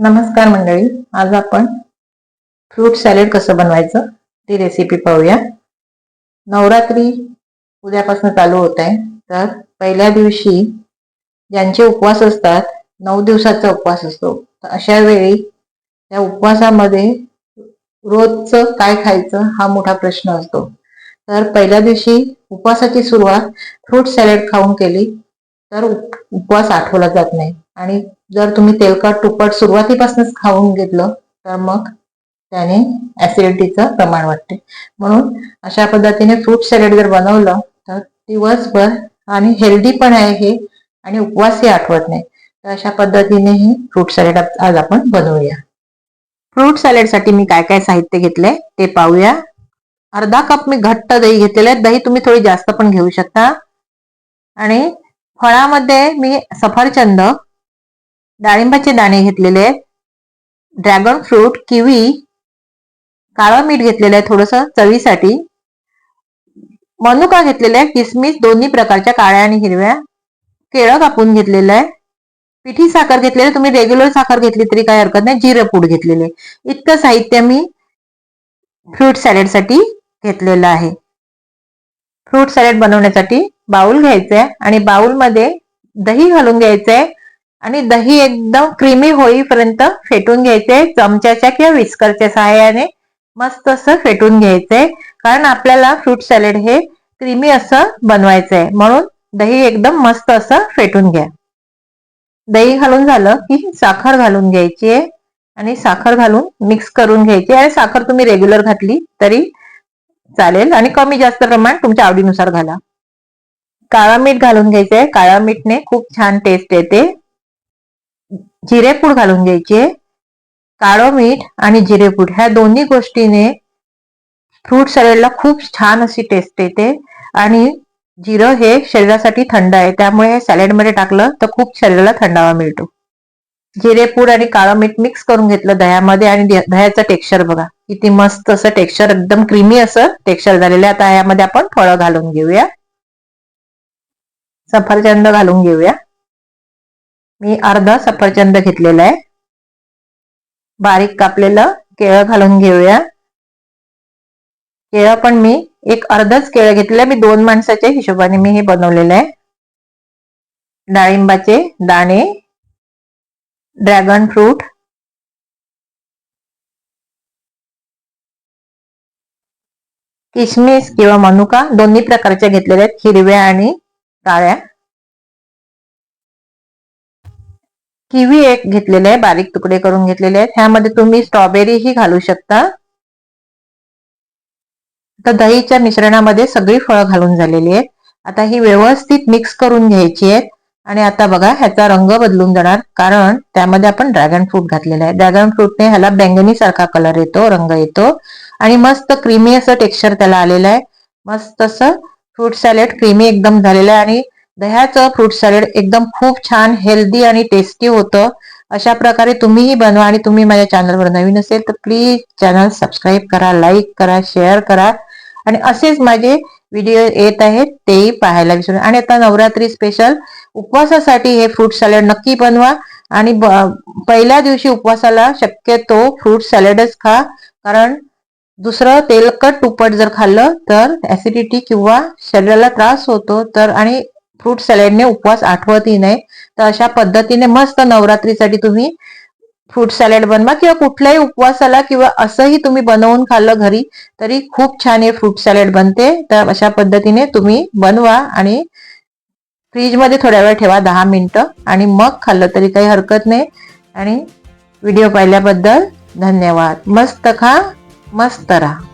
नमस्कार मंडळी आज आपण फ्रूट सॅलेड कसं बनवायचं ती रेसिपी पाहूया. नवरात्री उद्यापासून चालू होत आहे तर पहिल्या दिवशी ज्यांचे उपवास असतात नऊ दिवसाचा उपवास असतो. तर अशा वेळी त्या उपवासामध्ये रोजचं काय खायचं हा मोठा प्रश्न असतो. तर पहिल्या दिवशी उपवासाची सुरुवात फ्रूट सॅलेड खाऊन केली तर उपवास आठवला जात नाही. आणि जर तुम्ही तेलकट तुपट सुरुवातीपासूनच खाऊन घेतलं तर मग त्याने ऍसिडिटीचं प्रमाण वाटते म्हणून अशा पद्धतीने फ्रूट सॅलेड जर बनवलं तर दिवसभर आणि हेल्दी पण आहे हे आणि उपवासही आठवत नाही. तर अशा पद्धतीने ही फ्रूट सॅलेड आज आपण बनवूया. फ्रूट सॅलेडसाठी मी काय काय साहित्य घेतलंय ते पाहूया. अर्धा कप मी घट्ट दही घेतलेलं आहे. दही तुम्ही थोडी जास्त पण घेऊ शकता. आणि फळामध्ये मी सफरचंद डाळिंबाचे दाणे घेतलेले आहेत ड्रॅगन फ्रूट किवी काळं मीठ घेतलेलं आहे थोडस चवीसाठी. मनुका घेतलेला आहे किसमिस दोन्ही प्रकारच्या काळ्या आणि हिरव्या. केळं कापून घेतलेलं आहे. पिठी साखर घेतलेली तुम्ही रेग्युलर साखर घेतली तरी काही हरकत नाही. जिरं पूड घेतलेले इतकं साहित्य मी फ्रूट सॅलेडसाठी घेतलेलं आहे. फ्रूट सॅलेड बनवण्यासाठी बाउल घ्यायचं आहे आणि बाउलमध्ये दही घालून घ्यायचंय. आणि दही एकदम क्रीमी होईपर्यंत फेटून घ्यायचंय. चमच्याच्या किंवा विस्करच्या सहाय्याने मस्त असं फेटून घ्यायचंय. कारण आपल्याला फ्रूट सॅलेड हे क्रीमी असं बनवायचंय. म्हणून दही एकदम मस्त असं फेटून घ्या. दही घालून झालं की साखर घालून घ्यायची आहे आणि साखर घालून मिक्स करून घ्यायची. आणि साखर तुम्ही रेग्युलर घातली तरी चालेल. आणि कमी जास्त प्रमाण तुमच्या आवडीनुसार घाला. काळा मीठ घालून घ्यायचंय. काळा मीठने खूप छान टेस्ट येते. जिरेपूड घालून घ्यायचे. काळं मीठ आणि जिरेपूड ह्या दोन्ही गोष्टीने फ्रूट सॅलडला खूप छान अशी टेस्ट येते. आणि जिरं हे शरीरासाठी थंड आहे. त्यामुळे हे सॅलेडमध्ये टाकलं तर खूप शरीराला थंडावा मिळतो. जिरेपूड आणि काळं मीठ मिक्स करून घेतलं दह्यामध्ये आणि दह्याचं टेक्स्चर बघा. किती मस्त असं टेक्स्चर एकदम क्रीमी असं टेक्स्चर झालेलं आहे. आता यामध्ये आपण फळं घालून घेऊया. सफरचंद घालून घेऊया. मी अर्धा सफरचंद घेतलेला आहे. बारीक कापलेलं केळं घालून घेऊया. केळं पण मी एक अर्धच केळं घेतलेलं मी दोन माणसाच्या हिशोबाने मी हे बनवलेलं आहे. डाळिंबाचे दाणे ड्रॅगन फ्रूट किशमिश किंवा मनुका दोन्ही प्रकारच्या घेतलेल्या आहेत. हिरव्या आणि काळ्या किवी एक घेतलेले आहे बारीक तुकडे करून घेतलेले आहेत. ह्यामध्ये तुम्ही स्ट्रॉबेरी ही घालू शकता. तर दहीच्या मिश्रणामध्ये सगळी फळं घालून झालेली आहेत. आता ही व्यवस्थित मिक्स करून घ्यायची आहेत. आणि आता बघा ह्याचा रंग बदलून जाणार कारण त्यामध्ये आपण ड्रॅगन फ्रूट घातलेला आहे. ड्रॅगन फ्रूटने ह्याला बेंगनी सारखा कलर येतो रंग येतो. आणि मस्त क्रीमी असं टेक्स्चर त्याला आलेलं आहे. मस्त असं फ्रूट सॅलेड क्रीमी एकदम झालेलं आहे आणि दह्याचं फ्रूट सॅलेड एकदम खूप छान हेल्दी आणि टेस्टी होतं. अशा प्रकारे तुम्हीही बनवा आणि तुम्ही माझ्या चॅनलवर नवीन असेल तर प्लीज चॅनल सबस्क्राईब करा लाईक करा शेअर करा. आणि असेच माझे व्हिडिओ येत आहेत तेही पाहायला विसरू आणि आता नवरात्री स्पेशल उपवासासाठी हे फ्रूट सॅलेड नक्की बनवा. आणि ब- पहिल्या दिवशी उपवासाला शक्यतो फ्रूट सॅलेडच खा. कारण दुसरं तेलकट तुपट जर खाल्लं तर ऍसिडिटी किंवा शरीराला त्रास होतो तर आणि फ्रूट सॅलेडने उपवास आठवतही नाही तर अशा पद्धतीने मस्त नवरात्रीसाठी तुम्ही फ्रूट सॅलेड बनवा किंवा कुठल्याही उपवासाला किंवा असंही तुम्ही बनवून खाल्लं घरी तरी खूप छान हे फ्रूट सॅलेड बनते. तर अशा पद्धतीने तुम्ही बनवा आणि फ्रीजमध्ये थोड्या वेळ ठेवा दहा मिनटं आणि मग खाल्लं तरी काही हरकत नाही. आणि व्हिडिओ पाहिल्याबद्दल धन्यवाद. मस्त खा. मस्त राहा.